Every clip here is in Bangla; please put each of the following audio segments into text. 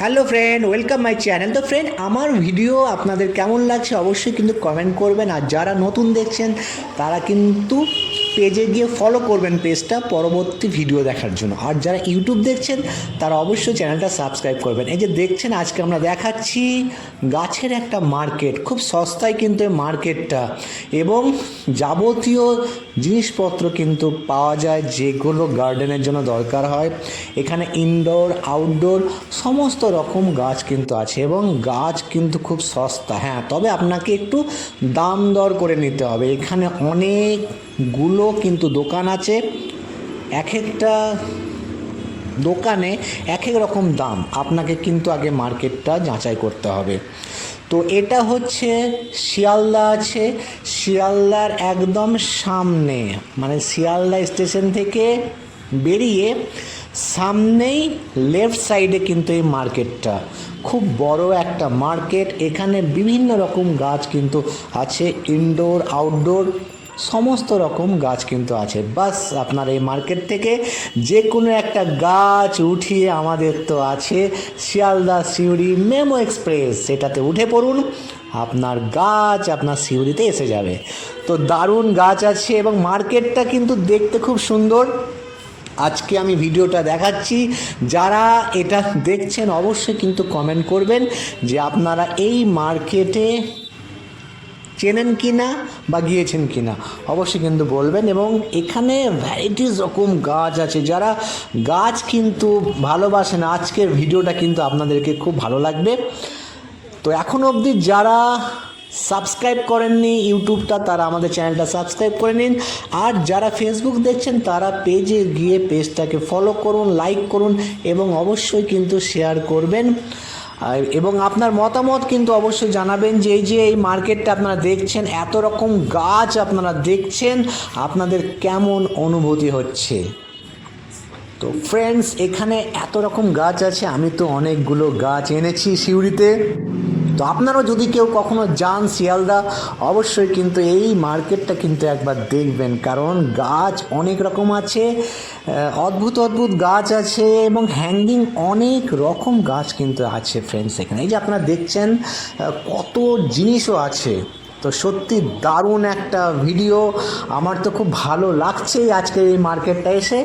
Hello friend welcome my channel তো ফ্রেন্ড আমার ভিডিও আপনাদের কেমন লাগছে অবশ্যই কিন্তু কমেন্ট করবেন। আর যারা নতুন দেখছেন, তারা কিন্তু পেজে গিয়ে ফলো করবেন পেজটা, পরবর্তী ভিডিও দেখার জন্য। আর যারা ইউটিউব দেখছেন, তারা অবশ্যই চ্যানেলটা সাবস্ক্রাইব করবেন। এই যে দেখছেন, আজকে আমরা দেখাচ্ছি গাছের একটা মার্কেট খুব সস্তায় কিন্তু এই মার্কেটটা এবং যাবতীয় জিনিসপত্র কিন্তু পাওয়া যায়, যেগুলো গার্ডেনের জন্য দরকার হয়। এখানে ইনডোর আউটডোর সমস্ত রকম গাছ কিন্তু আছে এবং গাছ কিন্তু খুব সস্তা। হ্যাঁ তবে আপনাকে একটু দাম দর করে নিতে হবে। এখানে অনেকগুলো কিন্তু দোকান আছে, এক একটা দোকানে এক এক রকম দাম। আপনাকে কিন্তু আগে মার্কেটটা যাচাই করতে হবে। তো এটা হচ্ছে শিয়ালদা আছে। শিয়ালদার একদম সামনে মানে শিয়ালদা স্টেশন থেকে বেরিয়ে সামনেই লেফট সাইডে কিন্তু এই মার্কেটটা। খুব বড় একটা মার্কেট। এখানে বিভিন্ন রকম গাছ কিন্তু আছে ইনডোর আউটডোর সমস্ত রকম গাছ কিন্তু আছে। বাস, আপনার এই মার্কেট থেকে যে কোনো একটা গাছ উঠিয়ে আমাদের তো আছে শিয়ালদা সিউড়ি মেমো এক্সপ্রেস। সেটাতে উঠে পড়ুন, আপনার গাছ আপনার সিউড়িতে এসে যাবে। তো দারুণ গাছ আছে এবং মার্কেটটা কিন্তু দেখতে খুব সুন্দর। আজকে আমি ভিডিওটা দেখাচ্ছি। যারা এটা দেখছেন, অবশ্যই কিন্তু কমেন্ট করবেন যে আপনারা এই মার্কেটে চেনেন কি না বা গিয়েছেন কি না, অবশ্যই কিন্তু বলবেন। এবং এখানে ভ্যারাইটিস রকম গাছ আছে। যারা গাছ কিন্তু ভালোবাসেন, আজকের ভিডিওটা কিন্তু আপনাদেরকে খুব ভালো লাগবে। তো এখন অবধি যারা সাবস্ক্রাইব করেননি ইউটিউবটা, তারা আমাদের চ্যানেলটা সাবস্ক্রাইব করে নিন। আর যারা ফেসবুক দেখছেন, তারা পেজে গিয়ে পেজটাকে ফলো করুন লাইক করুন এবং অবশ্যই কিন্তু শেয়ার করবেন। এবং আপনার মতামত কিন্তু অবশ্যই জানাবেন যে এই যে এই মার্কেটটা আপনারা দেখছেন, এত রকম গাছ আপনারা দেখছেন, আপনাদের কেমন অনুভূতি হচ্ছে? তো ফ্রেন্ডস এখানে এত রকম গাছ আছে, আমি তো অনেকগুলো গাছ এনেছি সিউড়িতে। তো আপনারাও যদি কেউ কখনো যান শিয়ালদা, অবশ্যই কিন্তু এই মার্কেটটা কিন্তু একবার দেখবেন। কারণ গাছ অনেক রকম আছে অদ্ভুত অদ্ভুত গাছ আছে এবং হ্যাঙ্গিং অনেক রকম গাছ কিন্তু আছে ফ্রেন্ডস এখানে। এই যে আপনারা দেখছেন কত জিনিসও আছে। তো সত্যি দারুণ একটা ভিডিও আমার তো খুব ভালো লাগছে আজকে এই মার্কেটটা এসে।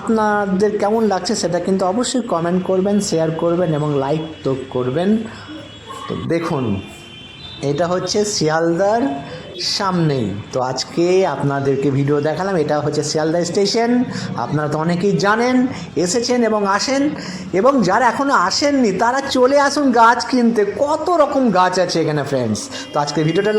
আপনাদের কেমন লাগছে সেটা কিন্তু অবশ্যই কমেন্ট করবেন শেয়ার করবেন এবং লাইক তো করবেন। তো দেখুন, এটা হচ্ছে শিয়ালদার সামনেই। তো আজকে আপনাদেরকে ভিডিও দেখালাম, এটা হচ্ছে শিয়ালদা স্টেশন। আপনারা তো অনেকেই জানেন, এসেছেন এবং আসেন। এবং যারা এখনও আসেননি, তারা চলে আসুন গাছ কিনতে। কত রকম গাছ আছে এখানে ফ্রেন্ডস তো আজকে ভিডিওটা